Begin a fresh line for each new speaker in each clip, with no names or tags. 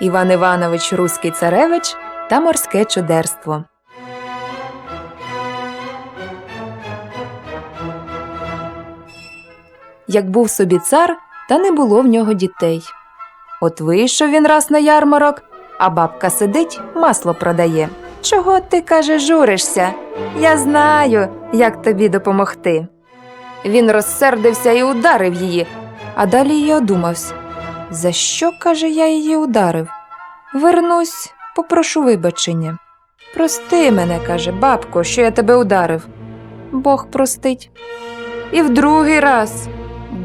Іван Іванович Руський царевич та морське чудерство. Як був собі цар, та не було в нього дітей. От вийшов він раз на ярмарок, а бабка сидить, масло продає. Чого ти, каже, журишся? Я знаю, як тобі допомогти. Він розсердився і ударив її, а далі й одумався. За що, каже, я її ударив? Вернусь, попрошу вибачення. Прости мене, каже, бабко, що я тебе ударив. Бог простить. І в другий раз.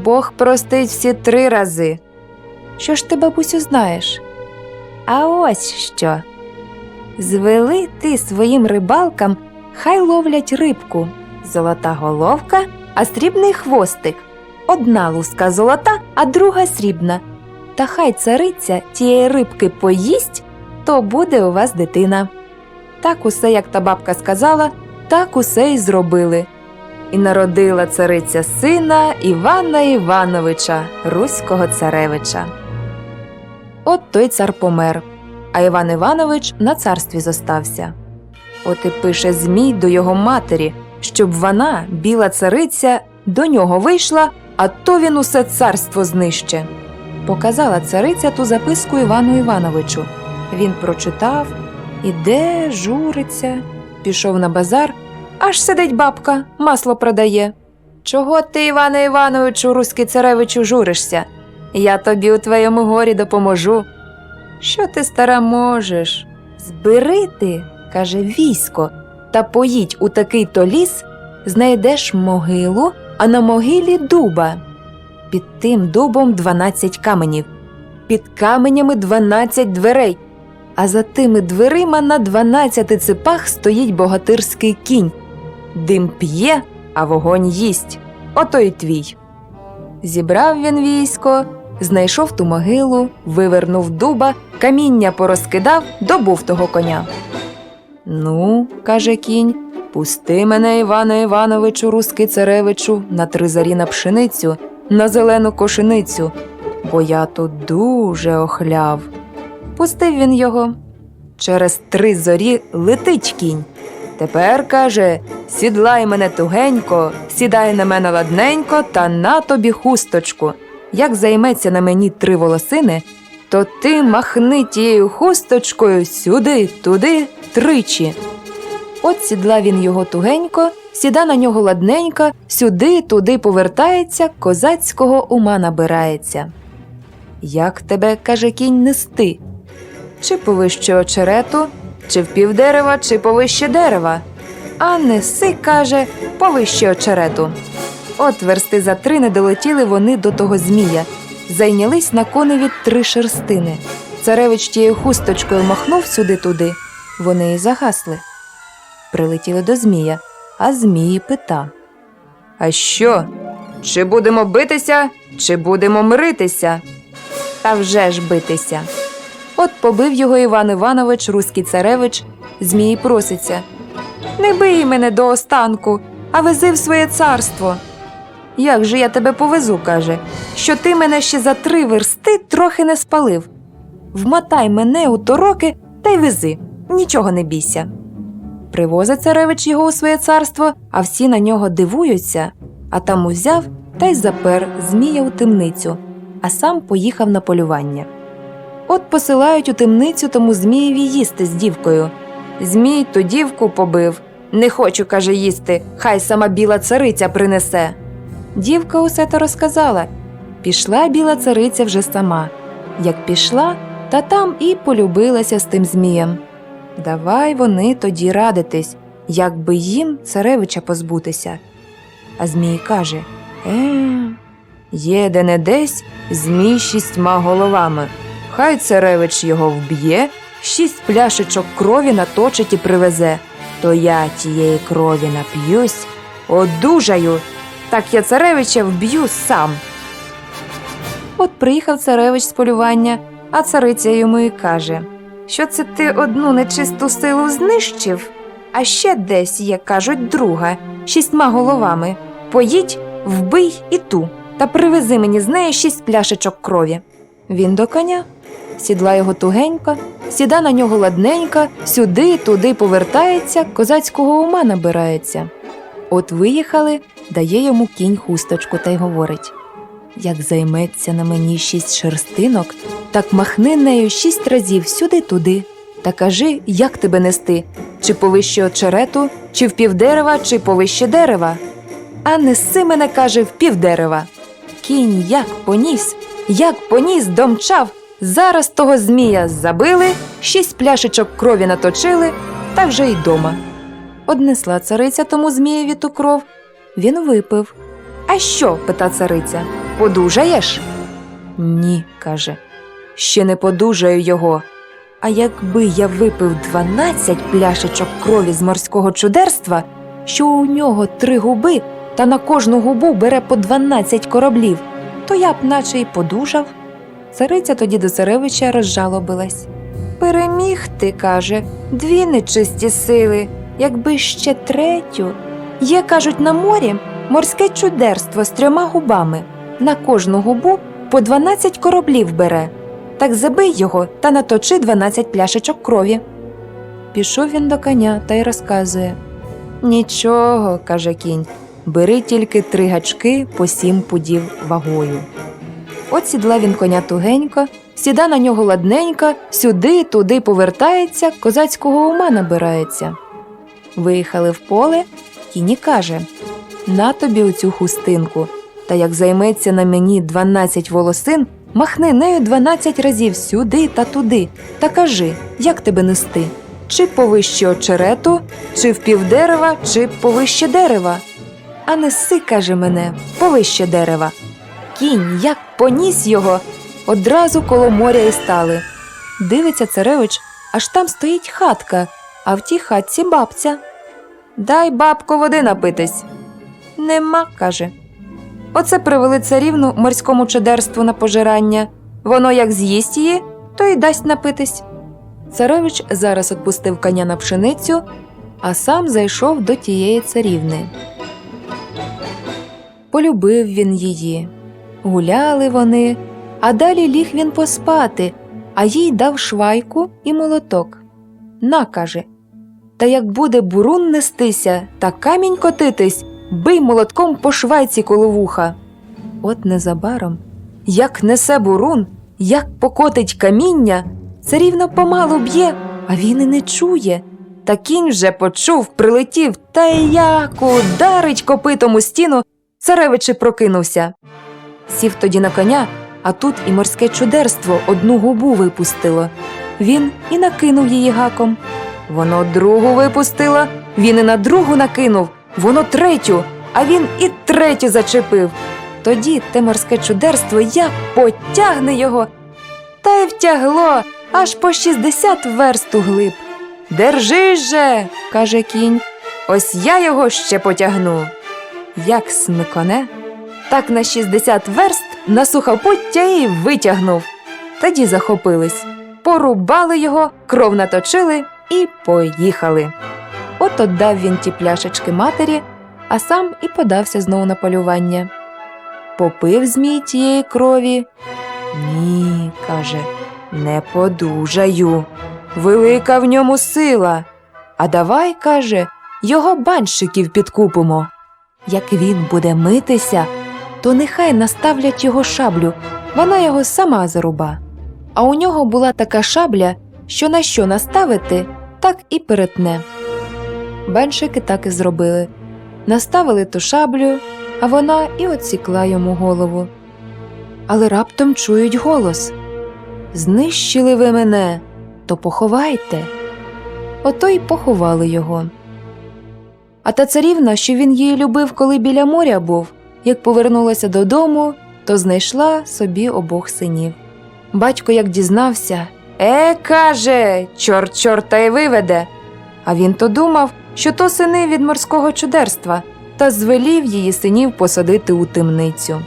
Бог простить всі три рази. Що ж ти, бабусю, знаєш? А ось що. Звели ти своїм рибалкам, хай ловлять рибку. Золота головка, а срібний хвостик. Одна луска золота, а друга срібна. Та хай цариця тієї рибки поїсть, то буде у вас дитина. Так усе, як та бабка сказала, так усе й зробили. І народила цариця сина Івана Івановича, Руського царевича. От той цар помер, а Іван Іванович на царстві зостався. От і пише Змій до його матері, щоб вона, біла цариця, до нього вийшла, а то він усе царство знище. Показала цариця ту записку Івану Івановичу. Він прочитав, іде, журиться, пішов на базар, аж сидить бабка, масло продає. Чого ти, Іване Івановичу, руський царевичу, журишся? Я тобі у твоєму горі допоможу. Що ти, стара, можеш? Збери ти, каже військо, та поїдь у такий то ліс, знайдеш могилу, а на могилі дуба. Під тим дубом дванадцять каменів, під каменями дванадцять дверей, а за тими дверима на дванадцяти ципах стоїть богатирський кінь. Дим п'є, а вогонь їсть. Ото й твій. Зібрав він військо, знайшов ту могилу, вивернув дуба, каміння порозкидав, добув того коня. Ну, каже кінь, пусти мене, Іване Івановичу, руський царевичу, на три зарі на пшеницю, на зелену кошеницю, бо я тут дуже охляв. Пустив він його. Через три зорі летить кінь. Тепер, каже, сідлай мене тугенько, сідай на мене ладненько та на тобі хусточку. Як займеться на мені три волосини, то ти махни тією хусточкою сюди, туди, тричі. От сідла він його тугенько, сіда на нього ладненько, сюди, туди повертається, козацького ума набирається. Як тебе, каже кінь, нести? Чи повище очерету, чи в півдерева, чи повище дерева. А неси, каже, повище очерету. От версти за три не долетіли вони до того змія. Зайнялись на коневі три шерстини. Царевич тією хусточкою махнув сюди-туди. Вони й загасли. Прилетіли до змія, а змій пита. А що? Чи будемо битися, чи будемо миритися? Та вже ж битися. От побив його Іван Іванович, руський царевич, змій проситься. Не бий мене до останку, а вези в своє царство. Як же я тебе повезу, каже, що ти мене ще за три версти трохи не спалив. Вмотай мене у тороки та й вези, нічого не бійся. Привозить царевич його у своє царство, а всі на нього дивуються, а там узяв та й запер змія у темницю, а сам поїхав на полювання. От посилають у темницю тому Змієві їсти з дівкою. Змій ту дівку побив. Не хочу, каже, їсти, хай сама біла цариця принесе. Дівка усе то розказала. Пішла біла цариця вже сама. Як пішла, та там і полюбилася з тим Змієм. Давай вони тоді радитись, як би їм царевича позбутися. А Змій каже Е, є де не десь змій шістьма головами. Хай царевич його вб'є, шість пляшечок крові наточить і привезе. То я тієї крові нап'юсь, одужаю, так я царевича вб'ю сам. От приїхав царевич з полювання, а цариця йому і каже, що це ти одну нечисту силу знищив, а ще десь, як кажуть, друга, шістьма головами. Поїдь, вбий і ту, та привези мені з неї шість пляшечок крові. Він до коня. сідла його тугенько, сіда на нього ладненько, сюди, туди повертається, козацького ума набирається. От виїхали, дає йому кінь хусточку та й говорить як займеться на мені шість шерстинок, так махни нею шість разів сюди-туди, та кажи, як тебе нести, чи повище очерету, чи в півдерева, чи повище дерева. А неси мене, каже, в півдерева. Кінь як поніс, як поніс, домчав. Зараз того змія забили, шість пляшечок крові наточили, та вже й дома. Однесла цариця тому змієві ту кров. Він випив. А що? пита цариця. Подужаєш? Ні, каже. Ще не подужаю його. А якби я випив дванадцять пляшечок крові з морського чудерства, що у нього три губи, та на кожну губу бере по дванадцять кораблів, то я б наче й подужав. Цариця тоді до царевича розжалобилась. Переміг ти, каже, дві нечисті сили, якби ще третю. Є, кажуть, на морі морське чудерство з трьома губами. На кожну губу по дванадцять кораблів бере. Так забий його та наточи дванадцять пляшечок крові. Пішов він до коня та й розказує Нічого, каже кінь, бери тільки три гачки по сім пудів вагою. От сідла він коня тугенько, сіда на нього ладненько, сюди, туди повертається, козацького ума набирається. Виїхали в поле, кінь і каже На тобі оцю хустинку, та як займеться на мені дванадцять волосин, махни нею дванадцять разів сюди та туди, та кажи, як тебе нести? Чи повище очерету, чи в півдерева, чи повище дерева. А неси, каже мене, повище дерева. Кінь, як поніс його, одразу коло моря і стали. Дивиться царевич, аж там стоїть хатка, а в тій хатці бабця. Дай, бабко, води напитись. Нема, каже. Оце привели царівну морському чудерству на пожирання. Воно як з'їсть її, то й дасть напитись. Царевич зараз відпустив коня на пшеницю, а сам зайшов до тієї царівни. Полюбив він її. Гуляли вони, а далі ліг він поспати, а їй дав швайку і молоток. На, каже. Та як буде бурун нестися та камінь котитись, бий молотком по швайці коло вуха. От незабаром, як несе бурун, як покотить каміння, царівна помалу б'є, а він і не чує. Та кінь вже почув, прилетів, та як ударить копитом у стіну, царевич і прокинувся. Сів тоді на коня, а тут і морське чудерство одну губу випустило. Він і накинув її гаком. Воно другу випустило, він і на другу накинув, воно третю, а він і третю зачепив. Тоді те морське чудерство як потягне його. Та й втягло аж по шістдесят верст у глиб. Держись же, каже кінь, ось я його ще потягну. Як смиконе, так на шістдесят верст на сухопуття і витягнув. Тоді захопились, порубали його, кров наточили і поїхали. От отдав він ті пляшечки матері, а сам і подався знову на полювання. Попив змій тієї крові. Ні, каже, не подужаю. Велика в ньому сила. А давай, каже, його банщиків підкупимо. Як він буде митися, то нехай наставлять його шаблю, вона його сама заруба. А у нього була така шабля, що на що наставити, так і перетне. Банщики так і зробили. Наставили ту шаблю, а вона і отсікла йому голову. Але раптом чують голос Знищили ви мене, то поховайте. Ото й поховали його. А та царівна, що він її любив, коли біля моря був, як повернулася додому, то знайшла собі обох синів. Батько як дізнався Е, каже, чорт чорта й виведе. А він то думав, що то сини від морського чудерства, та звелів її синів посадити у темницю.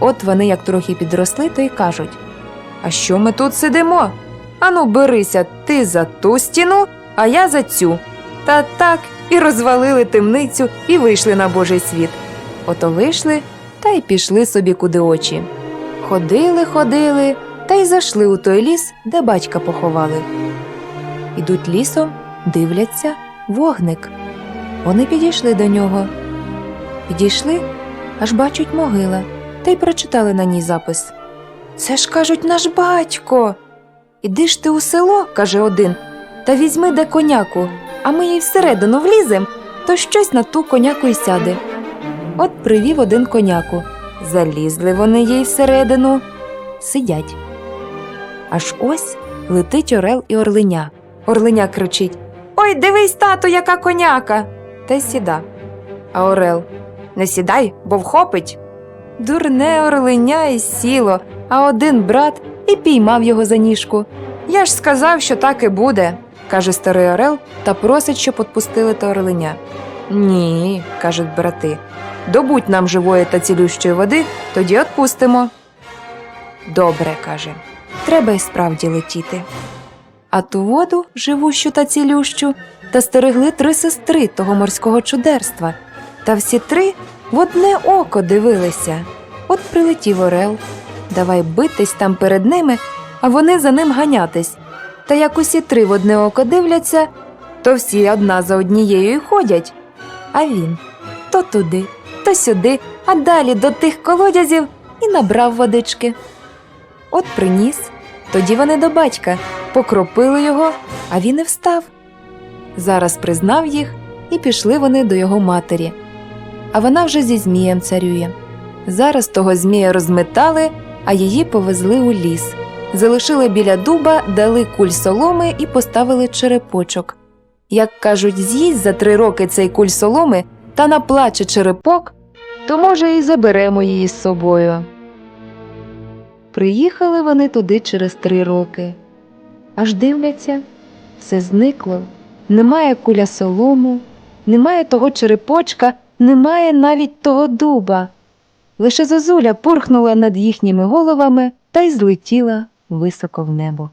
От вони, як трохи підросли, то й кажуть А що ми тут сидимо? Ану, берися ти за ту стіну, а я за цю. Та так і розвалили темницю і вийшли на Божий світ. Ото вийшли та й пішли собі куди очі. Ходили, ходили, та й зайшли у той ліс, де батька поховали. Ідуть лісом, дивляться вогник. Вони підійшли до нього. Підійшли, аж бачать могила, та й прочитали на ній запис. Це ж кажуть наш батько. Іди ж ти у село, каже один, та візьми де коняку, а ми їй всередину влізем, то щось на ту коняку й сяде. От привів один коняку. Залізли вони їй всередину, сидять. Аж ось летить орел і орлиня. Орлиня кричить Ой, дивись, тату, яка коняка. Та й сіда. А орел Не сідай, бо вхопить. Дурне орлиня і сіло, а один брат і піймав його за ніжку. Я ж сказав, що так і буде, каже старий орел та просить, щоб отпустили те орлиня. Ні, кажуть брати. Добудь нам живої та цілющої води, тоді отпустимо. Добре, каже, треба й справді летіти. А ту воду, живущу та цілющу, та стерегли три сестри того морського чудерства. Та всі три в одне око дивилися. От прилетів орел. Давай битись там перед ними, а вони за ним ганятись. Та як усі три в одне око дивляться, то всі одна за однією й ходять. А він то туди, то сюди, а далі до тих колодязів і набрав водички. От приніс, тоді вони до батька, покропили його, а він і встав. Зараз признав їх, і пішли вони до його матері. А вона вже зі Змієм царює. Зараз того Змія розметали, а її повезли у ліс. Залишили біля дуба, дали куль соломи і поставили черепочок. Як кажуть, з'їсть за три роки цей куль соломи та наплаче черепок, то, може, і заберемо її з собою. Приїхали вони туди через три роки. Аж дивляться, все зникло. Немає куля солому, немає того черепочка, немає навіть того дуба. Лише зозуля порхнула над їхніми головами та й злетіла високо в небо.